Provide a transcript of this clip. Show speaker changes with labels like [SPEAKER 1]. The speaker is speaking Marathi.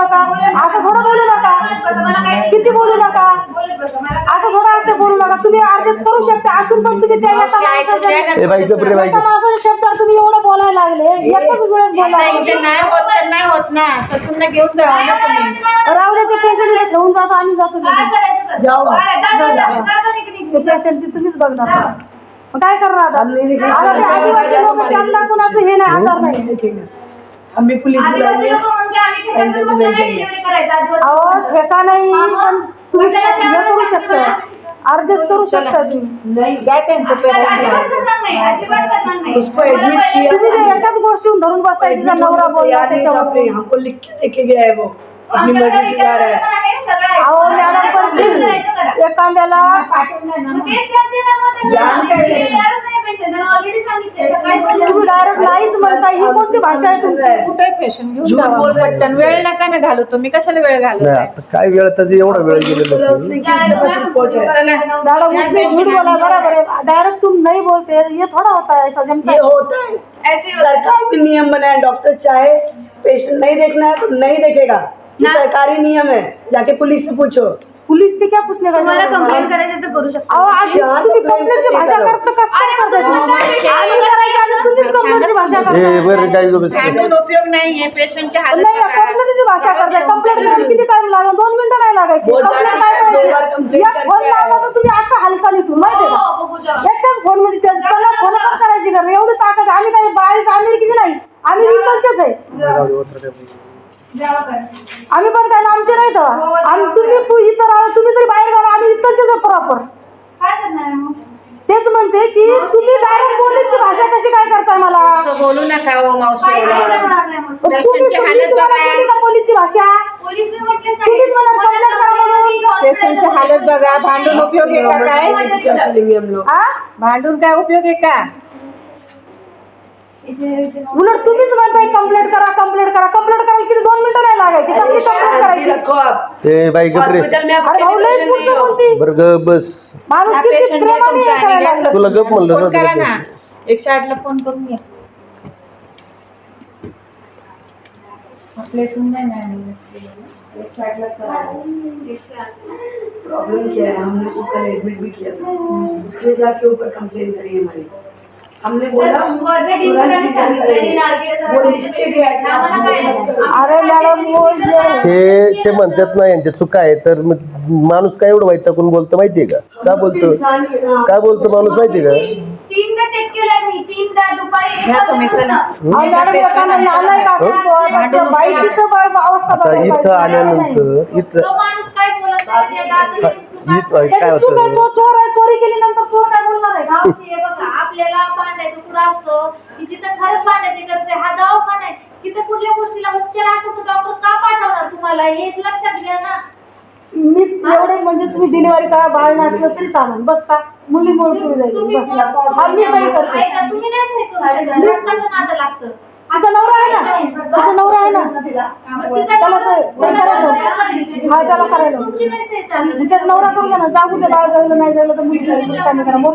[SPEAKER 1] नका. असं थोडं बोलू नका. किती बोलू नका. असं थोडं असते बोलू नका. तुम्ही ऍडजस्ट करू शकता. असून पण तुम्ही त्या शब्दावर तुम्ही एवढं बोलायला लागले. एकच वेळेस
[SPEAKER 2] नाही होत ना. ससूनला घेऊन
[SPEAKER 1] राहू दे ते पेशंट ठेवून जातो आम्ही जातो पेशंटची तुम्हीच बघणार. मग काय करणार आता? आता ते आदिवासी लोक त्यांना कुणाचं हे नाही आधार नाही.
[SPEAKER 3] हम भी पुलिस बुलाएंगे
[SPEAKER 1] अहो ठेका नाही पण तुम्ही हे करू शकता. ऍडजस्ट करू शकता तुम्ही.
[SPEAKER 3] नहीं.
[SPEAKER 2] द्या त्यांचं पेमेंट
[SPEAKER 3] उसको एडमिट किया
[SPEAKER 1] तुम्ही ते एकाच गोष्टीहून धरून बसताय तिचा नवरा बोलला
[SPEAKER 3] नहीं
[SPEAKER 1] त्याच्यावर.
[SPEAKER 3] अपने हमको लिख के गया है वो. अपनी मर्जी से जा रहा है.
[SPEAKER 1] अहो मॅडम पण please, एखाद्याला तुम्ही डायरेक्ट नाहीच म्हणता ही कोणती भाषा आहे तुमची?
[SPEAKER 2] कुठे पेशंट घेऊन जावा? पटकन वेळ नका ना घालू तुम्ही कशाला वेळ घालू
[SPEAKER 4] नाही आता काय वेळ तर एवढा वेळ गेलेला नाही.
[SPEAKER 3] उसने
[SPEAKER 1] झूठ बोला बराबर. है डायरेक्ट तुम नहीं बोलते. ये थोड़ा होता है ऐसा जमता
[SPEAKER 3] ये
[SPEAKER 1] है.
[SPEAKER 3] होता है. सरकार ने नियम बनाया डॉक्टर चाहे पेशेंट नहीं देखना है तो नहीं देखेगा। ये सरकारी नियम है। जाके पुलिस से पूछो।
[SPEAKER 1] पुलिस से क्या पूछने का
[SPEAKER 5] तुम्हाला
[SPEAKER 1] है?
[SPEAKER 5] कंप्लेंट करायचं तर करू शकता.
[SPEAKER 1] अहो
[SPEAKER 3] शांत
[SPEAKER 1] तुम्ही कंप्लेंटची भाषा
[SPEAKER 3] करा?
[SPEAKER 1] करता कसं काय करता तुम्ही? आम्ही करायच्या आधी तुम्हीच कंप्लेंटची भाषा
[SPEAKER 4] ए
[SPEAKER 1] करताय.
[SPEAKER 4] बरं काय गं बस.
[SPEAKER 2] भांडून उपयोग नाहीये पेशंटची हालत
[SPEAKER 1] नाही. कंप्लेंटची भाषा करताय. कंप्लेंट करायला किती टाइम लागेल? दोन मिनिटं नाही लागायची.
[SPEAKER 3] बोल
[SPEAKER 1] कंप्लेंट काय
[SPEAKER 3] बार
[SPEAKER 1] करायची?
[SPEAKER 3] complaint
[SPEAKER 1] एक फोन लावला तर तुम्ही अख्खा हालचाली तू माहिती
[SPEAKER 5] हो, बघू
[SPEAKER 1] का
[SPEAKER 5] जाऊ.
[SPEAKER 1] एकाच फोनमध्ये त्यांचं पन्नास फोन पण करायची गरज नाही. एवढी ताकद आहे. आम्ही काही बारीक अमेरिकेचे नाही? आम्ही इकडचेच आहे. आम्ही पण काय आमचे नाही
[SPEAKER 5] हो,
[SPEAKER 1] तर आम्ही तुम्ही इथं राहा तुम्ही तरी बाहेर गावा आम्ही इथंचेच आहे प्रॉपर तेच म्हणते की तुम्ही डायरेक्ट पोलीसची भाषा कशी काय करताय मला?
[SPEAKER 2] बोलू नका हो मावशी.
[SPEAKER 1] तुम्ही का पोलीसची भाषा? तुम्हीच करा म्हणून.
[SPEAKER 2] पेशंटची हालत बघा. भांडून उपयोग आहे का काय? भांडून काय उपयोग आहे का?
[SPEAKER 1] उलट तुम्हीच म्हणताय कंप्लेंट करा कंप्लेंट करा. कंप्लेंट करायला किती दोन मिनिटं नाही लागायची. कसली कंप्लेंट करायची.
[SPEAKER 4] ए बाई गप रे
[SPEAKER 3] हॉस्पिटल में आप
[SPEAKER 1] अरे भाऊ लयच पुढचं बोलती.
[SPEAKER 4] बरं ग बस.
[SPEAKER 1] माणूस
[SPEAKER 2] हा
[SPEAKER 1] किती प्रेमाने हे करायला लागलं.
[SPEAKER 4] तुला गप म्हणलं
[SPEAKER 2] फोन करा. ना. एकशे आठला फोन करून घ्या. आपल्या इथून नाही ना. आणलं. एकशे आठला करा.
[SPEAKER 3] प्रॉब्लम क्या है? हमने उसको कल एडमिट भी किया था। इसलिए जाके ऊपर कंप्लेन करी हमारी। हमने बोला
[SPEAKER 4] ते ते म्हणतात ना यांच्या चुका आहे तर मग माणूस काय एवढं वाईट टाकून बोलतो माहितीये का? का बोलतो?
[SPEAKER 3] ही- हाँ.
[SPEAKER 4] काय बोलतो माणूस माहितीये का?
[SPEAKER 5] तीनदा चेक केलंय मी तीनदा दुपारी एक
[SPEAKER 2] घ्या तुम्ही चला.
[SPEAKER 1] अहो, मॅडम एकाला नालायक असेल तो, आता बाईची तर बा- अवस्था
[SPEAKER 4] आता
[SPEAKER 1] बघायला
[SPEAKER 4] इथं. आल्यानंतर इथं
[SPEAKER 5] तो माणूस काय
[SPEAKER 4] होतं?
[SPEAKER 1] चोरी
[SPEAKER 5] मावशी हे बघा आपल्याला भांडायचं कुठं असतं? की जिथं खरंच भांडायची गरज आहे हा दवाखाना आहे. तिथं कुठल्या गोष्टीला उपचार असेल तर डॉक्टर का पाठवणार तुम्हाला? हे लक्षात घ्या ना.
[SPEAKER 1] मी एवढे म्हणजे तुम्ही डिलिव्हरी करा बाळ नसलं तरी चालेल. बस का? मुली तुम्ही जाईल
[SPEAKER 5] तुम्ही
[SPEAKER 1] बसला हा, मी सही करते.
[SPEAKER 5] ऐका, तुम्ही नाही सही करू शकत. रक्ताचं नातं लागतं.
[SPEAKER 1] तिचा नवरा आहे ना? तिचा नवरा आहे ना?
[SPEAKER 5] मग तिचा
[SPEAKER 1] त्याला सही सही करायचं हा त्याला करायला
[SPEAKER 5] तुमची नाही सही चालली.
[SPEAKER 1] त्याचा नवरा करू द्या ना. जागू दे बाळ जगलं नाही जगलं तर मुलगी रिकामी करा मोर